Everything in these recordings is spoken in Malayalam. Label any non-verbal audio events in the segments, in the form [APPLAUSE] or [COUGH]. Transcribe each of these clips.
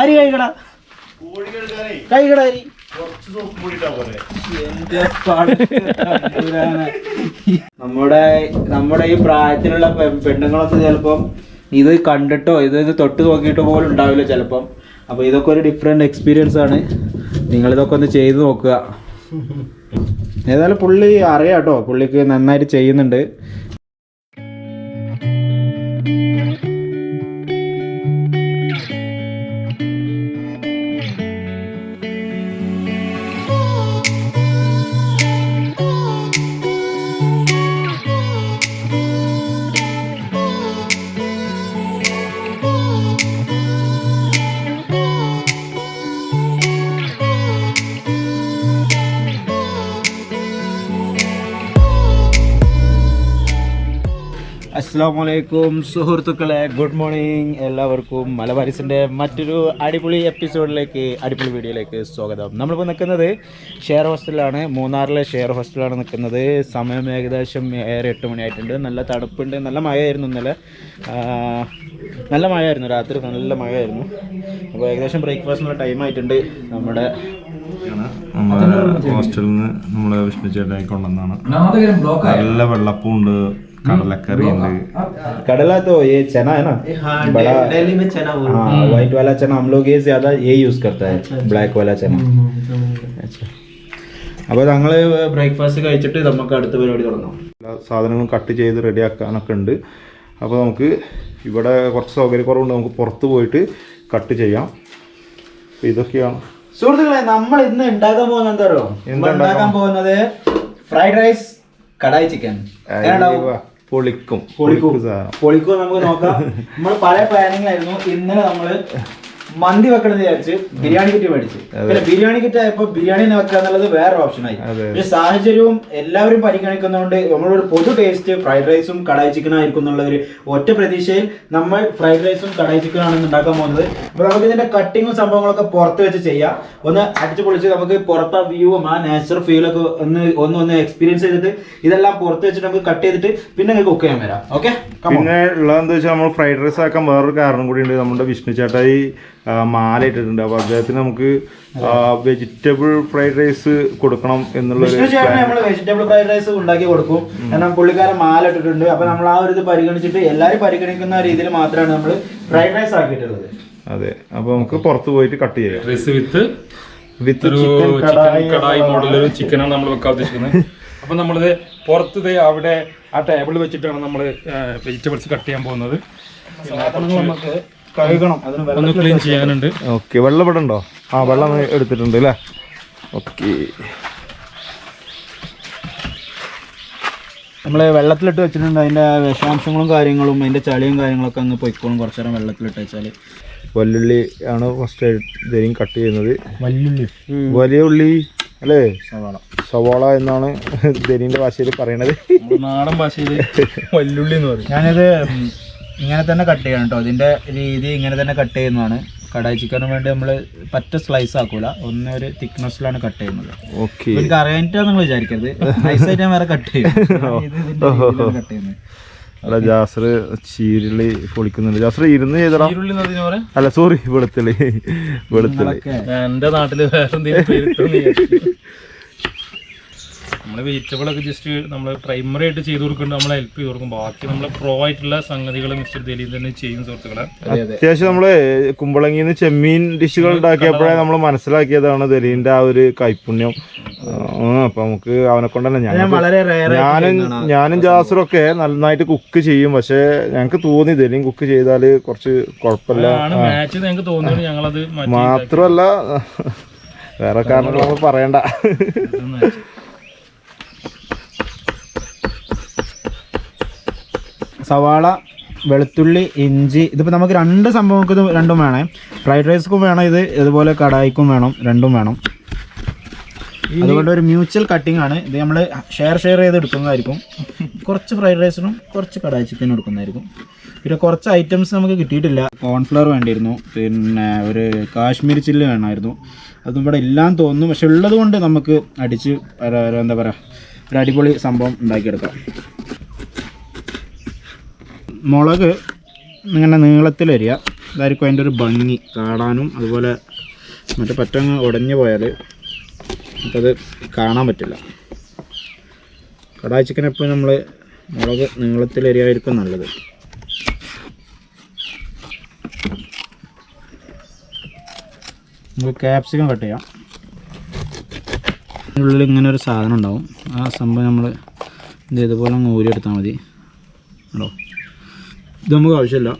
അരി കൈകട നമ്മുടെ നമ്മുടെ ഈ പ്രായത്തിലുള്ള പെണ്ണുങ്ങളൊക്കെ ചിലപ്പം ഇത് കണ്ടിട്ടോ ഇത് ഇത് തൊട്ട് നോക്കിയിട്ടോ പോലും ഉണ്ടാവില്ല ചിലപ്പം. അപ്പോൾ ഇതൊക്കെ ഒരു ഡിഫറെന്റ് എക്സ്പീരിയൻസ് ആണ്. നിങ്ങൾ ഇതൊക്കെ ഒന്ന് ചെയ്ത് നോക്കുക. ഏതായാലും പുള്ളി അറിയാം കേട്ടോ പുള്ളിക്ക് നന്നായിട്ട് ചെയ്യുന്നുണ്ട്. അസ്സാം വലൈക്കും സുഹൃത്തുക്കളെ ഗുഡ് മോർണിംഗ് എല്ലാവർക്കും മലബാരിസിന്റെ മറ്റൊരു അടിപൊളി എപ്പിസോഡിലേക്ക് അടിപൊളി വീഡിയോയിലേക്ക് സ്വാഗതം. നമ്മളിപ്പോൾ നിൽക്കുന്നത് ഷെയർ ഹോസ്റ്റലാണ് മൂന്നാറിലെ ഷെയർ ഹോസ്റ്റലാണ് നിൽക്കുന്നത്. സമയം ഏകദേശം ഏറെ എട്ട് മണിയായിട്ടുണ്ട്. നല്ല തണുപ്പുണ്ട്. നല്ല മഴയായിരുന്നു ഇന്നലെ. നല്ല മഴയായിരുന്നു. രാത്രി നല്ല മഴയായിരുന്നു. അപ്പോൾ ഏകദേശം ബ്രേക്ക്ഫാസ്റ്റിനുള്ള ടൈം ആയിട്ടുണ്ട്. നമ്മുടെ നമ്മുടെ ഹോസ്റ്റലിൽ നിന്ന് നമ്മളെ വിഷ്ണു ചേട്ടനെ കൊണ്ടുവന്നാണ് നല്ല വെള്ളപ്പും ഉണ്ട് കടലക്കറി ഉണ്ട് कड़ला तो ये चना है ना बड़ा दिल्ली में चना वो हाँ व्हाइट वाला चना हम लोग ये ज्यादा ये यूज करता है ബ്ലാക്ക് वाला चना अच्छा അപ്പോൾ ഞങ്ങൾ ബ്രേക്ക്ഫാസ്റ്റ് കഴിച്ചിട്ട് നമുക്ക് അടുത്ത പരിപാടി തുടങ്ങാം എല്ലാ സാധനങ്ങളും കട്ട് ചെയ്ത് റെഡിയാക്കാനൊക്കെ ഉണ്ട് അപ്പോൾ നമുക്ക് ഇവിടെ കുറച്ച് സൗകര്യക്കുറവുണ്ട് നമുക്ക് പുറത്ത് പോയിട്ട് കട്ട് ചെയ്യാം അപ്പോൾ ഇതൊക്കെയാണ് സുഹൃത്തുക്കളെ നമ്മൾ ഇന്ന് ഉണ്ടാക്കാൻ പോകുന്നത് എന്താ അറിയോ നമ്മൾ ഉണ്ടാക്കാൻ പോകുന്നത് ഫ്രൈഡ് റൈസ് കടായി ചിക്കൻ അയ്യവ, പൊളിക്കും. പൊളിക്കും. പൊളിക്കും നമുക്ക് നോക്കാം. നമ്മൾ പല പ്ലാനിങ്ങിലായിരുന്നു ഇന്നലെ നമ്മൾ മന്തി വെക്കണം വിചാരിച്ച് ബിരിയാണി കിറ്റ് മേടിച്ച്. പിന്നെ ബിരിയാണി കിറ്റ് ആയപ്പോ ബിരിയാണി വെക്കുക എന്നുള്ളത് വേറെ ഓപ്ഷൻ ആയി. പക്ഷെ സാഹചര്യവും എല്ലാവരും പരിഗണിക്കുന്നതുകൊണ്ട് നമ്മളൊരു പൊതു ടേസ്റ്റ് ഫ്രൈഡ് റൈസും കടായി ചിക്കൻ ആയിരിക്കും എന്നുള്ള ഒരു ഒറ്റ പ്രതീക്ഷയിൽ നമ്മൾ ഫ്രൈഡ് റൈസും കടായി ചിക്കൻ ആണ് ഉണ്ടാക്കാൻ പോകുന്നത്. അപ്പൊ നമുക്ക് ഇതിന്റെ കട്ടിങ്ങും സംഭവങ്ങളൊക്കെ പുറത്ത് വെച്ച് ചെയ്യാം. ഒന്ന് അടിച്ചു പൊളിച്ച് നമുക്ക് പുറത്തെ വ്യൂവും ആ നാച്ചുറൽ ഫീലൊക്കെ ഒന്ന് ഒന്ന് ഒന്ന് എക്സ്പീരിയൻസ് ചെയ്തിട്ട് ഇതെല്ലാം പുറത്ത് വെച്ചിട്ട് നമുക്ക് കട്ട് ചെയ്തിട്ട് പിന്നെ നിങ്ങൾക്ക് കുക്ക് ചെയ്യാൻ വരാം. ഓക്കെ പിന്നെ ഉള്ളതെന്ന് വെച്ചാൽ നമ്മൾ ഫ്രൈഡ് റൈസ് ആക്കാൻ വേറൊരു കാരണം കൂടി ഉണ്ട്. നമ്മുടെ വിഷ്ണു ചേട്ടായി മാല ഇട്ടിട്ടുണ്ട് അപ്പോൾ അദ്ദേഹത്തിന് നമുക്ക് വെജിറ്റബിൾ ഫ്രൈഡ് റൈസ് കൊടുക്കണം എന്നുള്ള നമ്മൾ വെജിറ്റബിൾ ഫ്രൈഡ് റൈസ് ഉണ്ടാക്കി കൊടുക്കും. കാരണം പുള്ളിക്കാരൻ മാല ഇട്ടിട്ടുണ്ട് അപ്പൊ നമ്മൾ ആ ഒരു ഇത് പരിഗണിച്ചിട്ട് എല്ലാവരും പരിഗണിക്കുന്ന രീതിയിൽ മാത്രമാണ് നമ്മൾ ഫ്രൈഡ് റൈസ് ആക്കിയിട്ടുള്ളത്. അതെ. അപ്പോൾ നമുക്ക് പുറത്ത് പോയിട്ട് കട്ട് ചെയ്യാം. Rice with with kadai kadai model ഒരു ചിക്കനാണ് നമ്മൾ വെക്കാൻ ഉദ്ദേശിക്കുന്നത്. അപ്പൊ നമ്മളിത് പുറത്ത് ദേ അവിടെ ആ ടേബിൾ വെച്ചിട്ടാണ് നമ്മൾ വെജിറ്റബിൾസ് കട്ട് ചെയ്യാൻ പോകുന്നത്. നമുക്ക് കഴുകണം. അതിന് ക്ലീൻ ചെയ്യാനുണ്ട്. ഓക്കെ വെള്ളം ഇവിടെ ഉണ്ടോ ആ വെള്ളം എടുത്തിട്ടുണ്ട് അല്ലേ ഓക്കെ. നമ്മൾ വെള്ളത്തിലിട്ട് വെച്ചിട്ടുണ്ട്. അതിന്റെ വിഷാംശങ്ങളും കാര്യങ്ങളും അതിന്റെ ചളിയും കാര്യങ്ങളൊക്കെ അങ്ങ് പൊയ്ക്കോളും. കുറച്ചു നേരം വെള്ളത്തിലിട്ട് വെച്ചാൽ വല്ലുള്ളി ആണ് ഫസ്റ്റ് ഇതേയും കട്ട് ചെയ്യുന്നത്. വല്ലുള്ളി വലിയ ഉള്ളി അല്ലേ? സവാള. സവാള എന്നാണ് ദരീന്റെ ഭാഷയിൽ പറയണത്. നാടൻ ഭാഷയിൽ വല്ലുള്ളി എന്ന് പറയും. ഞാനത് ഇങ്ങനെ തന്നെ കട്ട് ചെയ്യണം കേട്ടോ ഇതിന്റെ രീതി ഇങ്ങനെ തന്നെ കട്ട് ചെയ്യുന്നതാണ്. കടായി ചിക്കന് വേണ്ടി നമ്മൾ പറ്റ സ്ലൈസ് ആക്കൂല. ഒന്ന് ഒരു തിക്നെസ്സിലാണ് കട്ട് ചെയ്യുന്നത്. ഓക്കെ എനിക്ക് അറിയാനിട്ടാ നിങ്ങൾ വിചാരിക്കരുത്. നൈസായിട്ട് ഞാൻ വേറെ കട്ട് ചെയ്യും. [LAUGHS] ഇത് ഇതിന്റെ രീതിയിലാണ് കട്ട് ചെയ്യുന്നത്. അല്ല ജാസർ ചീരുള്ളി പൊളിക്കുന്നുണ്ട്. ജാസർ ഇരുന്ന് ചെയ്തടാ. അല്ല സോറി വെളുത്തുള്ളി. വെളുത്തുള്ളി. എന്റെ നാട്ടിൽ വേറെ എന്തെങ്കിലും വെജിറ്റബിളൊക്കെ നമ്മൾ വെജിറ്റബിൾ ഒക്കെ ജസ്റ്റ് നമ്മൾ പ്രൈമറി ആയിട്ട് ചെയ്ത് കൊടുക്കുന്നുണ്ട് നമ്മളെ ഹെൽപ്പ് ചെയ്ത് കൊടുക്കും. ബാക്കി നമ്മൾ പ്രോ ആയിട്ടുള്ള സംഗതികൾ മിസ്റ്റർ ദലീൻ തന്നെ ചെയ്യും സുഹൃത്തുക്കളെ. അതെ അതെ. അത്യാവശ്യം നമ്മൾ കുമ്പളങ്ങിന്ന് ചെമ്മീൻ ഡിഷുകൾ ഉണ്ടാക്കിയപ്പോഴേ നമ്മൾ മനസ്സിലാക്കിയതാണ് ദലീന്റെ ആ ഒരു കൈപുണ്യം. അപ്പൊ നമുക്ക് അവനെ കൊണ്ട് തന്നെ ഞാൻ ഞാൻ വളരെ റെയർ ഞാനും ഞാനും ജാസറൊക്കെ നന്നായിട്ട് കുക്ക് ചെയ്യും. പക്ഷെ ഞങ്ങക്ക് തോന്നി ദലീൻ കുക്ക് ചെയ്താൽ കുറച്ച് കുഴപ്പമില്ല. മാത്രമല്ല വേറെ കാരണങ്ങൾ നമ്മൾ പറയണ്ട സവാള വെളുത്തുള്ളി ഇഞ്ചി ഇതിപ്പോൾ നമുക്ക് രണ്ട് സംഭവങ്ങൾക്ക് ഇത് രണ്ടും വേണേ. ഫ്രൈഡ് റൈസ്ക്കും വേണം ഇത് ഇതുപോലെ കടായിക്കും വേണം രണ്ടും വേണം. അതുകൊണ്ട് ഒരു മ്യൂച്വൽ കട്ടിംഗ് ആണ്. ഇത് നമ്മൾ ഷെയർ ഷെയർ ചെയ്ത് എടുക്കുന്നതായിരിക്കും. കുറച്ച് ഫ്രൈഡ് റൈസിനും കുറച്ച് കടായി ചിക്കനും എടുക്കുന്നതായിരിക്കും. പിന്നെ കുറച്ച് ഐറ്റംസ് നമുക്ക് കിട്ടിയിട്ടില്ല. കോൺഫ്ലവർ വേണ്ടിയിരുന്നു. പിന്നെ ഒരു കാശ്മീരി ചില്ലി വേണമായിരുന്നു. അതും ഇവിടെ ഇല്ലാന്ന് തോന്നുന്നു. പക്ഷെ ഉള്ളത് കൊണ്ട് നമുക്ക് അടിച്ച് എന്താ പറയുക ഒരു അടിപൊളി സംഭവം ഉണ്ടാക്കിയെടുക്കാം. മുളക് ഇങ്ങനെ നീളത്തിൽ വരിക. ഇതായിരിക്കും അതിന്റെ ഒരു ഭംഗി. കാണാനും അതുപോലെ മറ്റേ പറ്റങ്ങ് ഉടഞ്ഞു പോയാൽ നമുക്കത് കാണാൻ പറ്റില്ല. കടായി ചിക്കൻ എപ്പോഴും നമ്മൾ മുളക് നീളത്തിൽ വരികയായിരിക്കും നല്ലത്. നമുക്ക് ക്യാപ്സിക്കം കട്ട് ചെയ്യാം. ഉള്ളിൽ ഇങ്ങനെ ഒരു സാധനം ഉണ്ടാവും. ആ സംഭവം നമ്മൾ ഇതുപോലെ അങ്ങ് ഊരിയെടുത്താൽ മതി. ഉണ്ടോ ഇത് നമുക്ക് ആവശ്യമില്ല.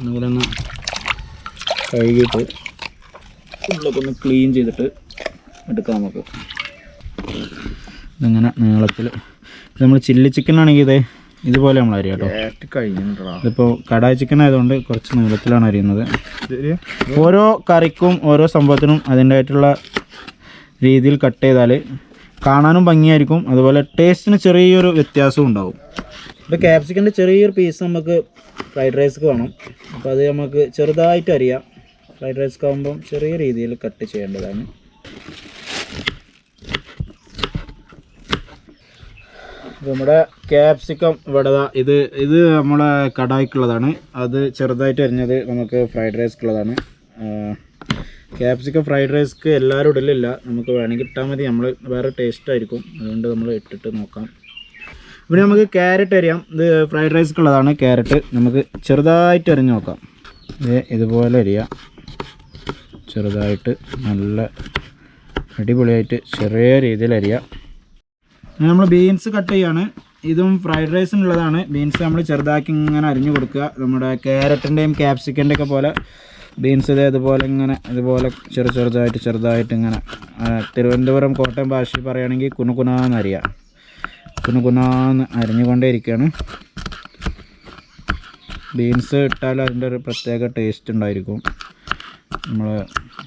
അതുപോലെ തന്നെ കഴുകിയിട്ട് ഉള്ളൊക്കെ ഒന്ന് ക്ലീൻ ചെയ്തിട്ട് എടുക്കാം നമുക്ക്. ഇതിങ്ങനെ നീളത്തിൽ നമ്മൾ ചില്ലി ചിക്കൻ ആണെങ്കിൽ ഇതേ ഇതുപോലെ നമ്മൾ അരിയാം കേട്ടോ. ഇതിപ്പോൾ കടായ ചിക്കൻ ആയതുകൊണ്ട് കുറച്ച് നീളത്തിലാണ് അരിയുന്നത്. ഓരോ കറിക്കും ഓരോ സംഭവത്തിനും അതിന്റെതായിട്ടുള്ള രീതിയിൽ കട്ട് ചെയ്താൽ കാണാനും ഭംഗിയായിരിക്കും. അതുപോലെ ടേസ്റ്റിന് ചെറിയൊരു വ്യത്യാസവും ഉണ്ടാവും. ഇപ്പോൾ ക്യാപ്സിക്കന്റെ ചെറിയൊരു പീസ് നമുക്ക് ഫ്രൈഡ് റൈസ്ക്ക് വേണം. അപ്പോൾ അത് നമുക്ക് ചെറുതായിട്ട് അരിയാം. ഫ്രൈഡ് റൈസ്ക്ക് ആകുമ്പം ചെറിയ രീതിയിൽ കട്ട് ചെയ്യേണ്ടതാണ്. നമ്മുടെ ക്യാപ്സിക്കം ഇവിടെ ഇത് ഇത് നമ്മുടെ കടായിക്കുള്ളതാണ്. അത് ചെറുതായിട്ട് അരിഞ്ഞത് നമുക്ക് ഫ്രൈഡ് റൈസ്ക്കുള്ളതാണ് ക്യാപ്സിക്കം ഫ്രൈഡ് റൈസ്ക്ക് എല്ലാവരും ഇടലില്ല നമുക്ക് വേണമെങ്കിൽ ഇട്ടാൽ മതി. നമ്മൾ വേറെ ടേസ്റ്റ് ആയിരിക്കും. അതുകൊണ്ട് നമ്മൾ ഇട്ടിട്ട് നോക്കാം. ഇവിടെ നമുക്ക് ക്യാരറ്റ് അറിയാം ഇത് ഫ്രൈഡ് റൈസ്ക്കുള്ളതാണ് ക്യാരറ്റ് നമുക്ക് ചെറുതായിട്ട് അരിഞ്ഞ് നോക്കാം. ഇത് ഇതുപോലെ അരിയാം. ചെറുതായിട്ട് നല്ല അടിപൊളിയായിട്ട് ചെറിയ രീതിയിൽ അരിയാം. നമ്മൾ ബീൻസ് കട്ട് ചെയ്യാണ്. ഇതും ഫ്രൈഡ് റൈസിനുള്ളതാണ് ബീൻസ് നമ്മൾ ചെറുതാക്കി ഇങ്ങനെ അരിഞ്ഞു കൊടുക്കുക. നമ്മുടെ ക്യാരറ്റിന്റെയും ക്യാപ്സിക്കന്റെ ഒക്കെ പോലെ ബീൻസ് ഇത് ഇതുപോലെ ഇങ്ങനെ ഇതുപോലെ ചെറു ചെറുതായിട്ട് ചെറുതായിട്ട് ഇങ്ങനെ തിരുവനന്തപുരം കോട്ടയം ഭാഷയിൽ പറയുകയാണെങ്കിൽ കുനുകുനാന്ന് അരിയാം കുന്നാന്ന് അരിഞ്ഞുകൊണ്ടേ ഇരിക്കുകയാണ് ബീൻസ് ഇട്ടാൽ അതിന്റെ ഒരു പ്രത്യേക ടേസ്റ്റ് ഉണ്ടായിരിക്കും. നമ്മൾ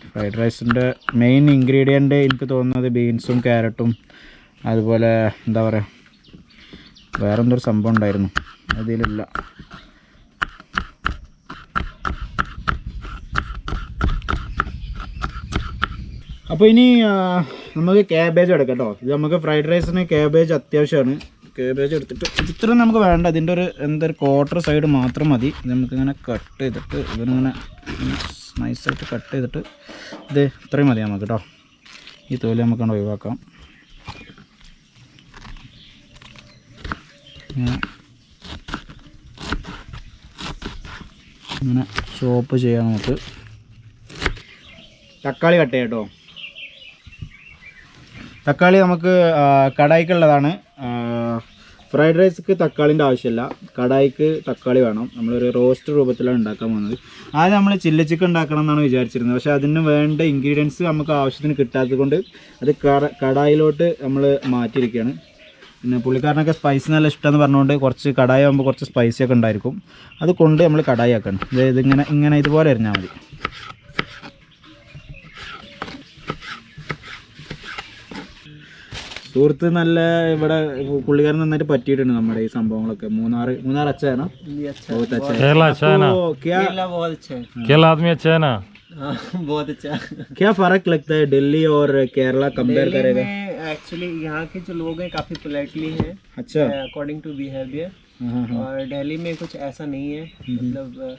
ഫ്രൈഡ് റൈസിന്റെ മെയിൻ ഇൻഗ്രീഡിയന്റ് എനിക്ക് തോന്നുന്നത് ബീൻസും ക്യാരറ്റും അതുപോലെ എന്താ പറയുക വേറെന്തൊരു സംഭവം ഉണ്ടായിരുന്നു അതിലില്ല അപ്പോൾ ഇനി നമുക്ക് ക്യാബേജ് എടുക്കാം കേട്ടോ ഇത് നമുക്ക് ഫ്രൈഡ് റൈസിന് ക്യാബേജ് അത്യാവശ്യമാണ്. ക്യാബേജ് എടുത്തിട്ട് ഇത്ര നമുക്ക് വേണ്ട. ഇതിന്റെ ഒരു എന്തൊരു ക്വാർട്ടർ സൈഡ് മാത്രം മതി. നമുക്കിങ്ങനെ കട്ട് ചെയ്തിട്ട് ഇതിനിങ്ങനെ നൈസായിട്ട് കട്ട് ചെയ്തിട്ട് ഇത് ഇത്രയും മതി നമുക്ക് കേട്ടോ ഈ തൊലി നമുക്ക് ഒഴിവാക്കാം. ഇങ്ങനെ ചോപ്പ് ചെയ്യാം നമുക്ക്. തക്കാളി കട്ട് ചെയ്യാം കേട്ടോ തക്കാളി നമുക്ക് കടായിക്കുള്ളതാണ്. ഫ്രൈഡ് റൈസ്ക്ക് തക്കാളിന്റെ ആവശ്യമില്ല. കടായിക്ക് തക്കാളി വേണം. നമ്മളൊരു റോസ്റ്റ് രൂപത്തിലാണ് ഉണ്ടാക്കാൻ പോകുന്നത്. ആദ്യം നമ്മൾ ചില്ലി ചിക്കൻ ഉണ്ടാക്കണം എന്നാണ് വിചാരിച്ചിരുന്നത്. പക്ഷേ അതിന് വേണ്ട ഇൻഗ്രീഡിയൻസ് നമുക്ക് ആവശ്യത്തിന് കിട്ടാത്തത് കൊണ്ട് അത് കട- കടായിലോട്ട് നമ്മൾ മാറ്റിയിരിക്കുകയാണ്. പിന്നെ പുള്ളിക്കാരനൊക്കെ സ്പൈസ് നല്ല ഇഷ്ടമെന്ന് പറഞ്ഞുകൊണ്ട് കുറച്ച് കടായി ആകുമ്പോൾ കുറച്ച് സ്പൈസി ഒക്കെ ഉണ്ടായിരിക്കും. അത് കൊണ്ട് നമ്മൾ കടായി ആക്കണം ഇത് ഇതിങ്ങനെ ഇങ്ങനെ ഇതുപോലെ എറിഞ്ഞാൽ മതി. സുഹൃത്ത് നല്ല ഇവിടെ പുള്ളിക്കാരൻ നന്നായിട്ട് പറ്റിയിട്ടുണ്ട് നമ്മുടെ ഈ സംഭവങ്ങളൊക്കെ മൂന്നാർ മൂന്നാർ അച്ഛനാ बहुत अच्छा है केरला अच्छा है ना तो क्या बहुत अच्छा है केरला आदमी अच्छा है ना हाँ, बहुत अच्छा क्या फर्क लगता है दिल्ली और केरला कंपेयर करेगा एक्चुअली यहाँ के जो लोग हैं काफ़ी पोलाइटली हैं अच्छा अकॉर्डिंग टू बिहेवियर हाँ हाँ हाँ और दिल्ली में कुछ ऐसा नहीं है मतलब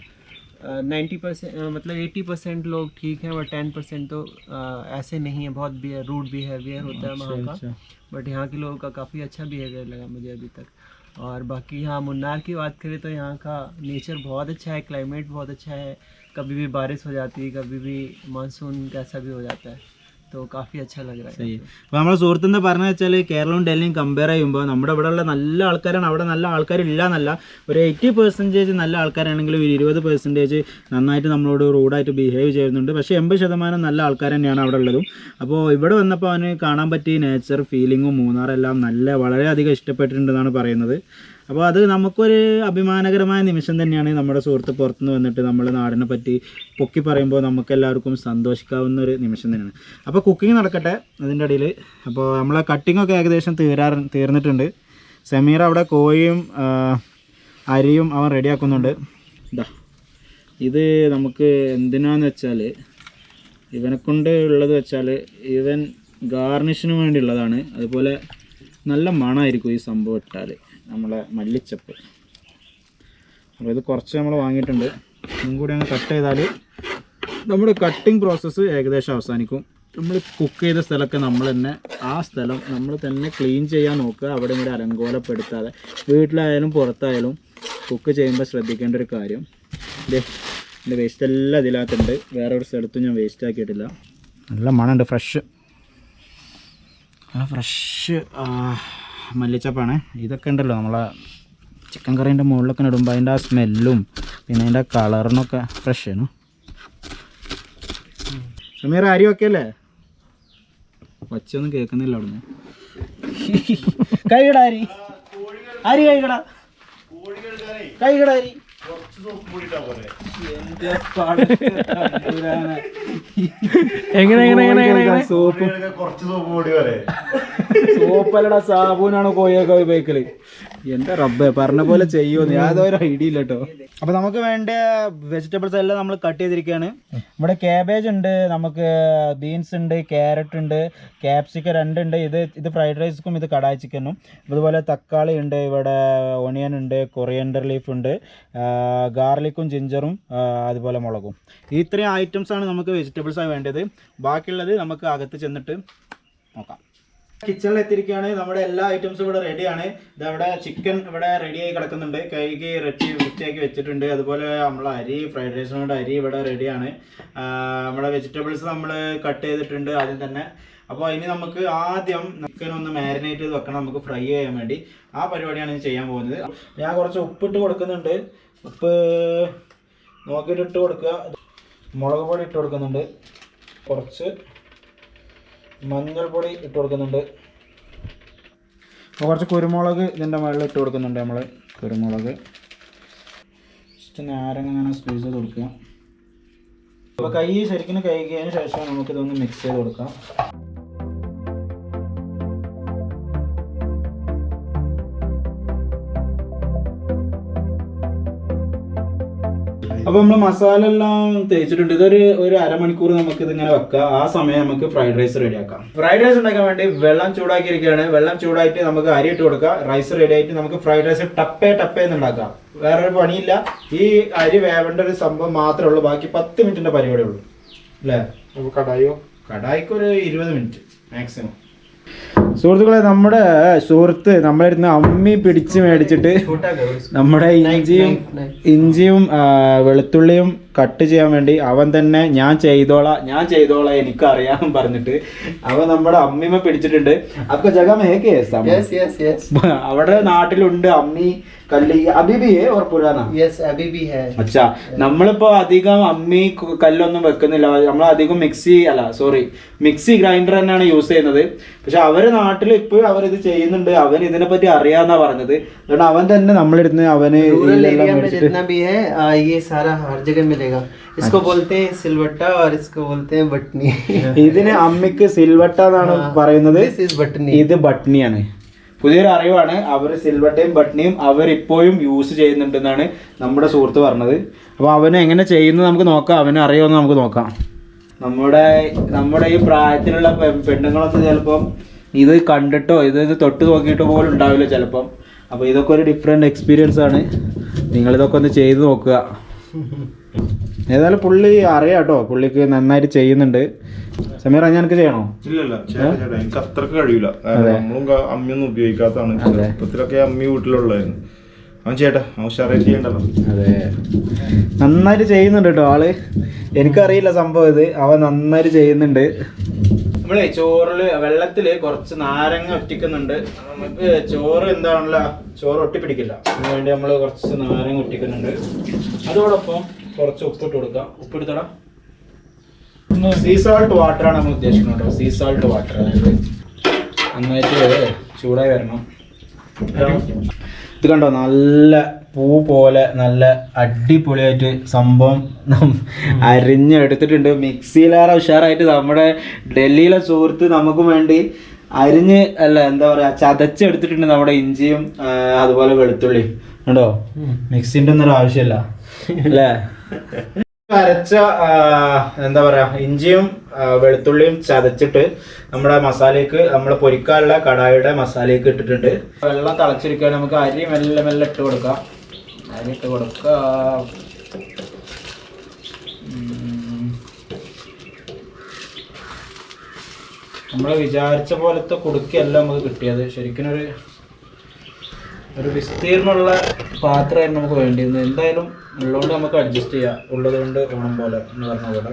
नाइन्टी परसेंट मतलब एट्टी परसेंट लोग ठीक हैं बट टेन परसेंट तो uh, ऐसे नहीं है बहुत रूड बिहेवियर होता है वहाँ का। अच्छा। बट यहाँ के लोगों का काफ़ी अच्छा बिहेवियर लगा मुझे अभी तक। और बाकी यहाँ मुन्नार की बात करें तो यहाँ का नेचर बहुत अच्छा है क्लाइमेट बहुत अच्छा है। कभी भी बारिश हो जाती है कभी भी मानसून कैसा भी हो जाता है। तो കാഫി അച്ഛാ ലഗ് രഹാ അപ്പോൾ നമ്മളെ സുഹൃത്ത് എന്താ പറഞ്ഞു വെച്ചാൽ കേരളവും ഡൽഹിയും കമ്പയർ ചെയ്യുമ്പോൾ നമ്മുടെ ഇവിടെയുള്ള നല്ല ആൾക്കാരാണ്. അവിടെ നല്ല ആൾക്കാരില്ല എന്നല്ല ഒരു എയ്റ്റി പെർസെന്റേജ് നല്ല ആൾക്കാരാണെങ്കിലും ഒരു ഇരുപത് പെർസെന്റേജ് നന്നായിട്ട് നമ്മളോട് റൂഡായിട്ട് ബിഹേവ് ചെയ്യുന്നുണ്ട്. പക്ഷേ എൺപത് ശതമാനം നല്ല ആൾക്കാർ തന്നെയാണ് അവിടെ ഉള്ളതും. അപ്പോൾ ഇവിടെ വന്നപ്പോൾ അവന് കാണാൻ പറ്റിയ നേച്ചർ ഫീലിങ്ങും മൂന്നാറെല്ലാം നല്ല വളരെയധികം ഇഷ്ടപ്പെട്ടിട്ടുണ്ടെന്നാണ് പറയുന്നത്. അപ്പോൾ അത് നമുക്കൊരു അഭിമാനകരമായ നിമിഷം തന്നെയാണ് നമ്മുടെ സുഹൃത്ത് പുറത്തുനിന്ന് വന്നിട്ട് നമ്മുടെ നാടിനെ പറ്റി പൊക്കി പറയുമ്പോൾ നമുക്കെല്ലാവർക്കും സന്തോഷിക്കാവുന്ന ഒരു നിമിഷം തന്നെയാണ്. അപ്പോൾ കുക്കിംഗ് നടക്കട്ടെ അതിന്റെ ഇടയിൽ. അപ്പോൾ നമ്മളെ കട്ടിംഗ് ഒക്കെ ഏകദേശം തീരാ തീർന്നിട്ടുണ്ട്. സമീർ അവിടെ കോഴിയും അരിയും അവൻ റെഡിയാക്കുന്നുണ്ട്. ഇതാ ഇത് നമുക്ക് എന്തിനാന്ന് വെച്ചാൽ ഇവനെ കൊണ്ട് ഉള്ളത് വെച്ചാൽ ഇവൻ ഗാർണിഷിന് വേണ്ടിയുള്ളതാണ്. അതുപോലെ നല്ല മണമായിരിക്കും ഈ സംഭവം ഇട്ടാൽ നമ്മളെ മല്ലിച്ചപ്പ്. അപ്പോൾ ഇത് കുറച്ച് നമ്മൾ വാങ്ങിയിട്ടുണ്ട്. ഇതും കൂടി അങ്ങ് കട്ട് ചെയ്താൽ നമ്മുടെ കട്ടിങ് പ്രോസസ്സ് ഏകദേശം അവസാനിക്കും. നമ്മൾ കുക്ക് ചെയ്ത സ്ഥലമൊക്കെ നമ്മൾ തന്നെ ആ സ്ഥലം നമ്മൾ തന്നെ ക്ലീൻ ചെയ്യാൻ നോക്കുക. അവിടെ ഇവിടെ അലങ്കോലപ്പെടുത്താതെ വീട്ടിലായാലും പുറത്തായാലും കുക്ക് ചെയ്യുമ്പോൾ ശ്രദ്ധിക്കേണ്ട ഒരു കാര്യം. എന്റെ വേസ്റ്റ് എല്ലാം ഇതിനകത്തുണ്ട് വേറെ ഒരു സ്ഥലത്തും ഞാൻ വേസ്റ്റ് ആക്കിയിട്ടില്ല. നല്ല മണമുണ്ട് ഫ്രഷ് നല്ല ഫ്രഷ് മല്ലിച്ചപ്പാണ്. ഇതൊക്കെ ഉണ്ടല്ലോ നമ്മളെ ചിക്കൻ കറീന്റെ മുകളിലൊക്കെ ഇടുമ്പോൾ അതിന്റെ ആ സ്മെല്ലും പിന്നെ അതിന്റെ കളറിനൊക്കെ ഫ്രഷ് ആണ്. സമീർ അരി ഒക്കെ അല്ലേ? ഒച്ചയൊന്നും കേൾക്കുന്നില്ല അവിടുന്ന്. കൈകട അരി. അരി കൈകട കൈകട അരി. എങ്ങനെ എങ്ങനെ എങ്ങനെ എങ്ങനെ? സോപ്പ്. കുറച്ച് സോപ്പ് കൂടി വരെ. സോപ്പല്ലടാ സാബൂനാണ് കോയൊക്കെ ഉപയോഗിക്കൽ എന്താ റബ്ബെ പറഞ്ഞ പോലെ ചെയ്യുമെന്ന് യാതൊരു ഐഡിയ ഇല്ല കേട്ടോ അപ്പൊ നമുക്ക് വേണ്ട വെജിറ്റബിൾസ് എല്ലാം നമ്മൾ കട്ട് ചെയ്തിരിക്കുകയാണ് ഇവിടെ കാബേജ് ഉണ്ട് നമുക്ക് ബീൻസ് ഉണ്ട് ക്യാരറ്റ് ഉണ്ട് ക്യാപ്സിക്ക രണ്ടുണ്ട്. ഇത് ഇത് ഫ്രൈഡ് റൈസ്ക്കും ഇത് കടായി ചിക്കനും അതുപോലെ തക്കാളി ഉണ്ട് ഇവിടെ ഒണിയൻ ഉണ്ട് കൊറിയൻഡർ ലീഫ് ഉണ്ട് ഗാർലിക്കും ജിഞ്ചറും അതുപോലെ മുളകും. ഇത്രയും ഐറ്റംസാണ് നമുക്ക് വെജിറ്റബിൾസ് ആയി വേണ്ടത്. ബാക്കിയുള്ളത് നമുക്ക് അകത്ത് ചെന്നിട്ട് നോക്കാം. കിച്ചണിൽ എത്തിയിരിക്കുകയാണ്. നമ്മുടെ എല്ലാ ഐറ്റംസും ഇവിടെ റെഡിയാണ് ഇതവിടെ ചിക്കൻ ഇവിടെ റെഡിയായി കിടക്കുന്നുണ്ട്. കഴുകി റെഡി വൃത്തിയാക്കി വെച്ചിട്ടുണ്ട്. അതുപോലെ നമ്മളെ അരി ഫ്രൈഡ് റൈസിനോട് അരി ഇവിടെ റെഡിയാണ് നമ്മുടെ വെജിറ്റബിൾസ് നമ്മൾ കട്ട് ചെയ്തിട്ടുണ്ട് ആദ്യം തന്നെ. അപ്പോൾ ഇനി നമുക്ക് ആദ്യം ചിക്കൻ ഒന്ന് മാരിനേറ്റ് ചെയ്ത് വെക്കണം. നമുക്ക് ഫ്രൈ ചെയ്യാൻ വേണ്ടി. ആ പരിപാടിയാണ് ചെയ്യാൻ പോകുന്നത്. ഞാൻ കുറച്ച് ഉപ്പിട്ട് കൊടുക്കുന്നുണ്ട്. ഉപ്പ് നോക്കിയിട്ട് ഇട്ട് കൊടുക്കുക. മുളക് പൊടി ഇട്ട് കൊടുക്കുന്നുണ്ട്. കുറച്ച് മഞ്ഞൾപ്പൊടി ഇട്ട് കൊടുക്കുന്നുണ്ട്. കുറച്ച് കുരുമുളക് ഇതിന്റെ മുകളിൽ ഇട്ട് കൊടുക്കുന്നുണ്ട് നമ്മൾ കുരുമുളക്. ജസ്റ്റ് നാരങ്ങ അങ്ങനെ സ്ക്വീസ് ചെയ്ത് കൊടുക്കുക. അപ്പോൾ കൈ ശരിക്കും കഴുകിയതിന് ശേഷം നമുക്കിതൊന്ന് മിക്സ് ചെയ്ത് കൊടുക്കാം. അപ്പോൾ നമ്മൾ മസാല എല്ലാം തേച്ചിട്ടുണ്ട്. ഇതൊരു ഒരു അരമണിക്കൂർ നമുക്ക് ഇതിങ്ങനെ വെക്കാം. ആ സമയം നമുക്ക് ഫ്രൈഡ് റൈസ് റെഡിയാക്കാം ഫ്രൈഡ് റൈസ് ഉണ്ടാക്കാൻ വേണ്ടി വെള്ളം ചൂടാക്കിയിരിക്കുകയാണ്. വെള്ളം ചൂടായിട്ട് നമുക്ക് അരി ഇട്ട് കൊടുക്കാം. റൈസ് റെഡി ആയിട്ട് നമുക്ക് ഫ്രൈഡ് റൈസ് ടപ്പേ ടപ്പേ എന്ന് ഉണ്ടാക്കാം. വേറൊരു പണിയില്ല. ഈ അരി വേവേണ്ട ഒരു സംഭവം മാത്രമേ ഉള്ളൂ. ബാക്കി പത്ത് മിനിറ്റിന്റെ പരിപാടി ഉള്ളൂ. അല്ലേ? കടായിക്കൊരു കടായോ? കടായിക്ക് ഒരു ഇരുപത് മിനിറ്റ് മാക്സിമം സുഹൃത്തുക്കളെ നമ്മുടെ സുഹൃത്ത് നമ്മുടെ അമ്മി പിടിച്ച് മേടിച്ചിട്ട് നമ്മുടെ ഇഞ്ചിയും ഇഞ്ചിയും വെളുത്തുള്ളിയും കട്ട് ചെയ്യാൻ വേണ്ടി അവൻ തന്നെ ഞാൻ ചെയ്തോളാ ഞാൻ ചെയ്തോളാ എനിക്കറിയാം പറഞ്ഞിട്ട് അവൻ നമ്മുടെ അമ്മിമ പിടിച്ചിട്ടുണ്ട്. അപ്പൊ ജഗം [LAUGHS] അവിടെ നാട്ടിലുണ്ട് അമ്മി കല്ല് അബിബിയെ അബിബി അച്ഛാ നമ്മളിപ്പോ അധികം അമ്മി കല്ലൊന്നും വെക്കുന്നില്ല. നമ്മൾ അധികം മിക്സി അല്ല സോറി മിക്സി ഗ്രൈൻഡർ തന്നെയാണ് യൂസ് ചെയ്യുന്നത്. പക്ഷെ അവർ നാട്ടിൽ ഇപ്പോഴും ഇത് ചെയ്യുന്നുണ്ട്. അവൻ ഇതിനെ പറ്റി അറിയാന്നാ പറഞ്ഞത്. അതുകൊണ്ട് അവൻ തന്നെ നമ്മളിരുന്ന് അവന് रूरल ഇതിലെല്ലാം एरिया में മേടിച്ചിട്ട് जितना भी है आ, ये सारा हर जगह मिलेगा इसको बोलते हैं सिलवट्टा और इसको बोलते हैं बटनी [LAUGHS] ഇതിന് അമ്മിക്ക് സിൽവട്ട എന്നാണ് പറയുന്നത് दिस इज बटनी ഇത് ബട്നിയാണ് പുതിയൊരു അറിവാണ് അവർ സിൽവട്ടയും ബട്നിയും അവർ ഇപ്പോഴും യൂസ് ചെയ്യുന്നുണ്ടെന്നാണ് നമ്മുടെ സുഹൃത്ത് പറഞ്ഞത് അപ്പോൾ അവന് എങ്ങനെ ചെയ്യുന്നത് നമുക്ക് നോക്കാം അവന് അറിയുമെന്ന് നമുക്ക് നോക്കാം നമ്മുടെ നമ്മുടെ ഈ പ്രായത്തിലുള്ള പെ- പെണ്ണുങ്ങളൊക്കെ ചിലപ്പം ഇത് കണ്ടിട്ടോ ഇത് ഇത് തൊട്ട് നോക്കിയിട്ടോ പോലും ഉണ്ടാവില്ല ചിലപ്പം അപ്പോൾ ഇതൊക്കെ ഒരു ഡിഫറെൻറ്റ് എക്സ്പീരിയൻസ് ആണ് നിങ്ങളിതൊക്കെ ഒന്ന് ചെയ്ത് നോക്കുക [LAUGHS] ഏതായാലും പുള്ളി അറിയാം കേട്ടോ പുള്ളിക്ക് നന്നായിട്ട് ചെയ്യുന്നുണ്ട്. സമീർ ഞാൻ എനിക്ക് ചെയ്യണോ? ഇല്ലല്ല എനിക്ക് അത്രയ്ക്ക് കഴിയില്ല നമ്മളും അമ്മയൊന്നും ഉപയോഗിക്കാത്തതാണ്. ചെറുപ്പത്തിലൊക്കെ അമ്മി വീട്ടിലുള്ളതായിരുന്നു. അവൻ ചേട്ടാ അവൻ ഉഷാറായിട്ട് ചെയ്യണ്ടല്ലോ. അതെ. നന്നായിട്ട് ചെയ്യുന്നുണ്ട് കേട്ടോ ആൾ. എനിക്കറിയില്ല സംഭവം ഇത്. അവൻ നന്നായിട്ട് ചെയ്യുന്നുണ്ട്. നമ്മളെ ചോറിൽ വെള്ളത്തിൽ കുറച്ച് നാരങ്ങ ഒറ്റിക്കുന്നുണ്ട്. നമുക്ക് ചോറ് എന്താണല്ലോ ചോറ് ഒട്ടിപ്പിടിക്കില്ല. അതിന് വേണ്ടി നമ്മൾ കുറച്ച് നാരങ്ങ ഒട്ടിക്കുന്നുണ്ട്. അതോടൊപ്പം കുറച്ച് ഉപ്പിട്ട് കൊടുക്കാം. ഉപ്പിടുത്തടാ. സീ സാൾട്ട് വാട്ടർ ആണ് നമ്മൾ ഉദ്ദേശിക്കുന്നത് കേട്ടോ. സീ സാൾട്ട് വാട്ടർ അതായത് നന്നായിട്ട് ചൂടായി വരണം. ഇത് കണ്ടോ? നല്ല പൂ പോലെ നല്ല അടിപൊളിയായിട്ട് സംഭവം അരിഞ്ഞെടുത്തിട്ടുണ്ട്. മിക്സിയിലേറെ ഉഷാറായിട്ട് നമ്മുടെ ഡൽഹിയിലെ സുഹൃത്ത് നമുക്കും വേണ്ടി അരിഞ്ഞ് അല്ല എന്താ പറയാ ചതച്ചെടുത്തിട്ടുണ്ട് നമ്മുടെ ഇഞ്ചിയും അതുപോലെ വെളുത്തുള്ളിയും. കണ്ടോ? മിക്സിന്റെ ഒന്നും ഒരു ആവശ്യമില്ല. അല്ലേ? അരച്ച എന്താ പറയാ ഇഞ്ചിയും വെളുത്തുള്ളിയും ചതച്ചിട്ട് നമ്മുടെ മസാലയ്ക്ക് നമ്മൾ പൊരിക്കാനുള്ള കടായിയുടെ മസാലയ്ക്ക് ഇട്ടിട്ടുണ്ട്. വെള്ളം തിളച്ചിരിക്കാൻ നമുക്ക് അരി മെല്ലെ മെല്ലെ ഇട്ട് കൊടുക്കാം. അരി ഇട്ട് കൊടുക്കാം. നമ്മൾ വിചാരിച്ച പോലത്തെ കുടുക്കയല്ല നമുക്ക് കിട്ടിയത്. ശരിക്കും ഒരു ഒരു വിസ്തീർണമുള്ള പാത്രമായിരുന്നു നമുക്ക് വേണ്ടിയിരുന്നത്. എന്തായാലും ഉള്ളതുകൊണ്ട് നമുക്ക് അഡ്ജസ്റ്റ് ചെയ്യാം. ഉള്ളതുകൊണ്ട് ഓണം പോലെ എന്ന് പറഞ്ഞ പോലെ.